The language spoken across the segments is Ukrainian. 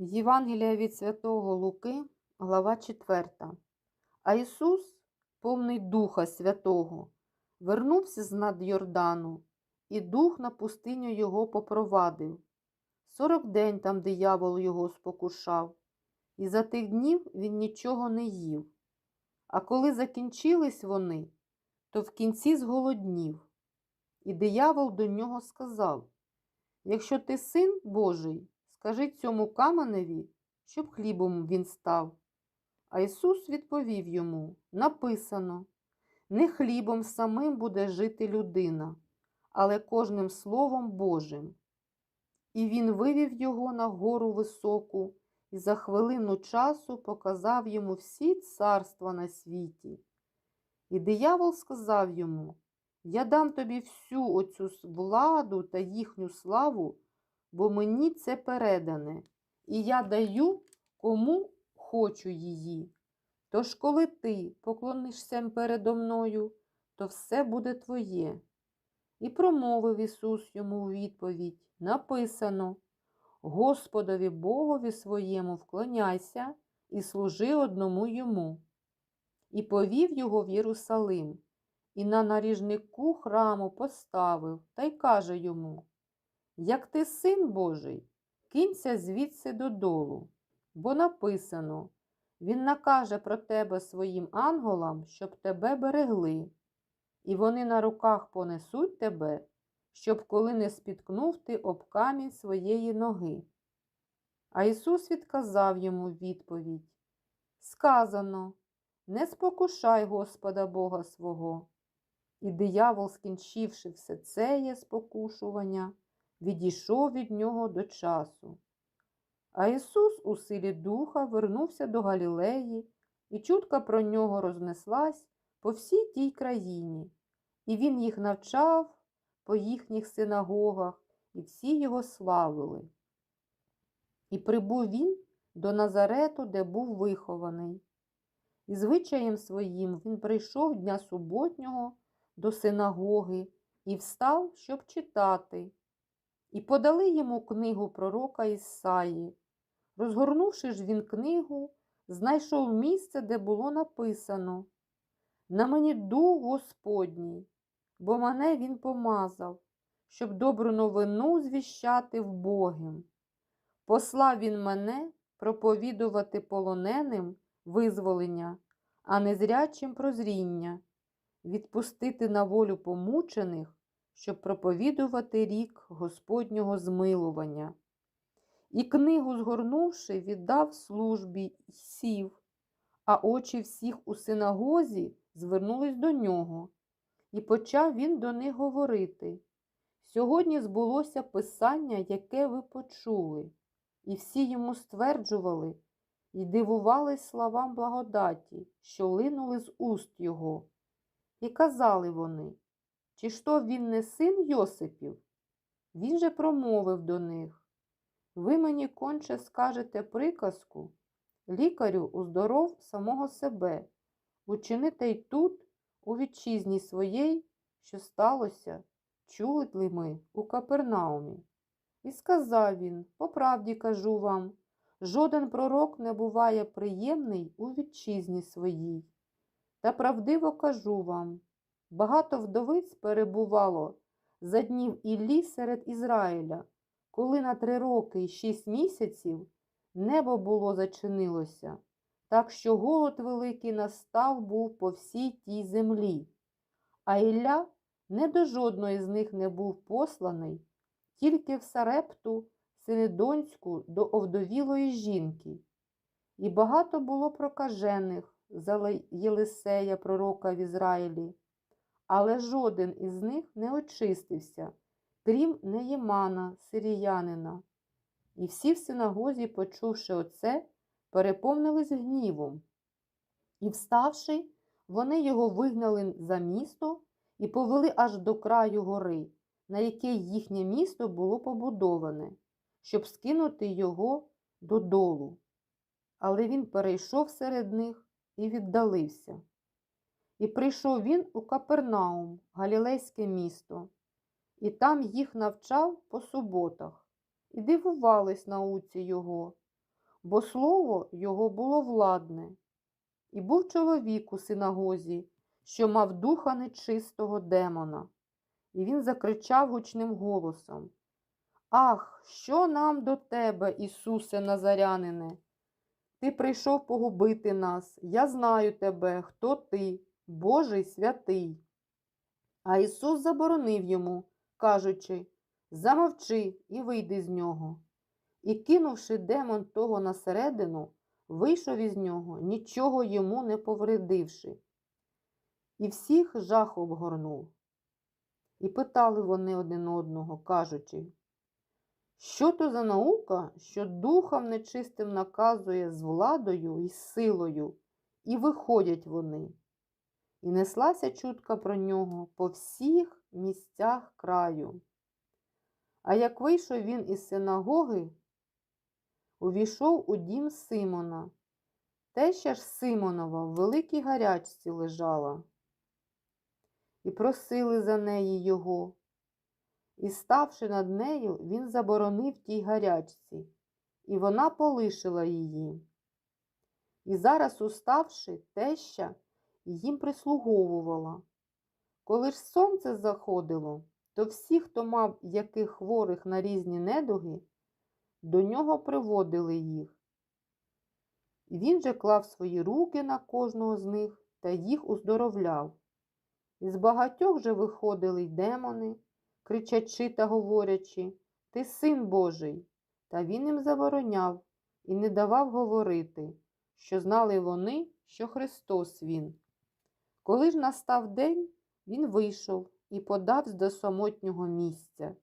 Євангелія від Святого Луки, глава 4. А Ісус, повний Духа Святого, вернувся з над Йордану, і дух на пустиню його попровадив. Сорок день там диявол його спокушав, і за тих днів він нічого не їв. А коли закінчились вони, то в кінці зголоднів. І диявол до нього сказав: Якщо ти син Божий, скажи цьому каменеві, щоб хлібом він став. А Ісус відповів йому: Написано: не хлібом самим буде жити людина, але кожним словом Божим. І він вивів його на гору високу і за хвилину часу показав йому всі царства на світі. І диявол сказав йому: Я дам тобі всю оцю владу та їхню славу, бо мені це передане, і я даю кому хочу її. Тож, коли ти поклонишся передо мною, то все буде твоє. І промовив Ісус йому у відповідь: Написано: Господові Богові своєму вклоняйся і служи одному йому. І повів його в Єрусалим, і на наріжнику храму поставив та й каже йому: Як ти син Божий, кинься звідси додолу, бо написано: Він накаже про тебе своїм анголам, щоб тебе берегли, і вони на руках понесуть тебе, щоб коли не спіткнув ти об камінь своєї ноги. А Ісус відказав йому відповідь: Сказано, не спокушай Господа Бога свого. І диявол, скінчивши все це є спокушування, відійшов від нього до часу. А Ісус у силі духа вернувся до Галілеї, і чутка про нього рознеслась по всій тій країні, і Він їх навчав по їхніх синагогах, і всі його славили. І прибув він до Назарету, де був вихований. І звичаєм своїм він прийшов дня суботнього до синагоги і встав, щоб читати. І подали йому книгу пророка Ісаї. Розгорнувши ж він книгу, знайшов місце, де було написано На мені дух Господній, бо мене він помазав, щоб добру новину звіщати вбогим. Послав він мене проповідувати полоненим визволення, а незрячим прозріння, відпустити на волю помучених, щоб проповідувати рік Господнього змилування. І книгу, згорнувши, віддав службі й сів, а очі всіх у синагозі звернулись до нього, і почав він до них говорити. Сьогодні збулося писання, яке ви почули, і всі йому стверджували і дивувались словам благодаті, що линули з уст його. І казали вони, чи ж то він не син Йосипів? Він же промовив до них. Ви мені конче скажете приказку, лікарю уздоров самого себе, учините й тут, у вітчизні своєї, що сталося, чули ли ми у Капернаумі. І сказав він, по правді кажу вам, жоден пророк не буває приємний у вітчизні своїй. Та правдиво кажу вам, багато вдовиць перебувало за днів Іллі серед Ізраїля, коли на три роки і шість місяців небо було зачинилося, так що голод великий настав був по всій тій землі. А Ілля не до жодної з них не був посланий, тільки в Сарепту, Синедонську, до овдовілої жінки. І багато було прокажених за Єлисея, пророка в Ізраїлі, але жоден із них не очистився, крім Неємана, сиріянина. І всі в синагозі, почувши оце, переповнились гнівом. І, вставши, вони його вигнали за місто і повели аж до краю гори, на яке їхнє місто було побудоване, щоб скинути його додолу. Але він перейшов серед них і віддалився. І прийшов він у Капернаум, Галілейське місто, і там їх навчав по суботах, і дивувались науці його, бо слово його було владне. І був чоловік у синагозі, що мав духа нечистого демона. І він закричав гучним голосом: Ах, що нам до тебе, Ісусе Назарянине? Ти прийшов погубити нас. Я знаю тебе, хто ти, Божий святий. А Ісус заборонив йому, кажучи, замовчи і вийди з нього. І, кинувши демон того на середину, вийшов із нього, нічого йому не повредивши. І всіх жах обгорнув. І питали вони один одного, кажучи, що то за наука, що духом нечистим наказує з владою і силою, і виходять вони. І неслася чутка про нього по всіх місцях краю. А як вийшов він із синагоги, увійшов у дім Симона. Теща ж Симонова в великій гарячці лежала. І просили за неї його. І, ставши над нею, він заборонив тій гарячці, і вона полишила її. І зараз, уставши, теща їм прислуговувала. Коли ж сонце заходило, то всі, хто мав яких хворих на різні недуги, до нього приводили їх. Він же клав свої руки на кожного з них та їх уздоровляв. Із багатьох же виходили й демони, кричачи та говорячи Ти син Божий. Та він їм забороняв і не давав говорити, що знали вони, що Христос Він. Коли ж настав день, він вийшов і подався до самотнього місця,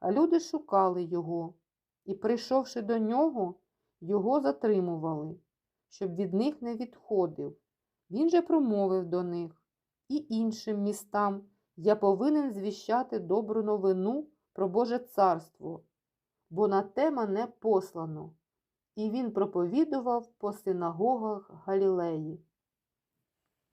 а люди шукали його і, прийшовши до нього, його затримували, щоб від них не відходив. Він же промовив до них і іншим містам я повинен звіщати добру новину про Боже царство, бо на те мене послано. І він проповідував по синагогах Галілеї.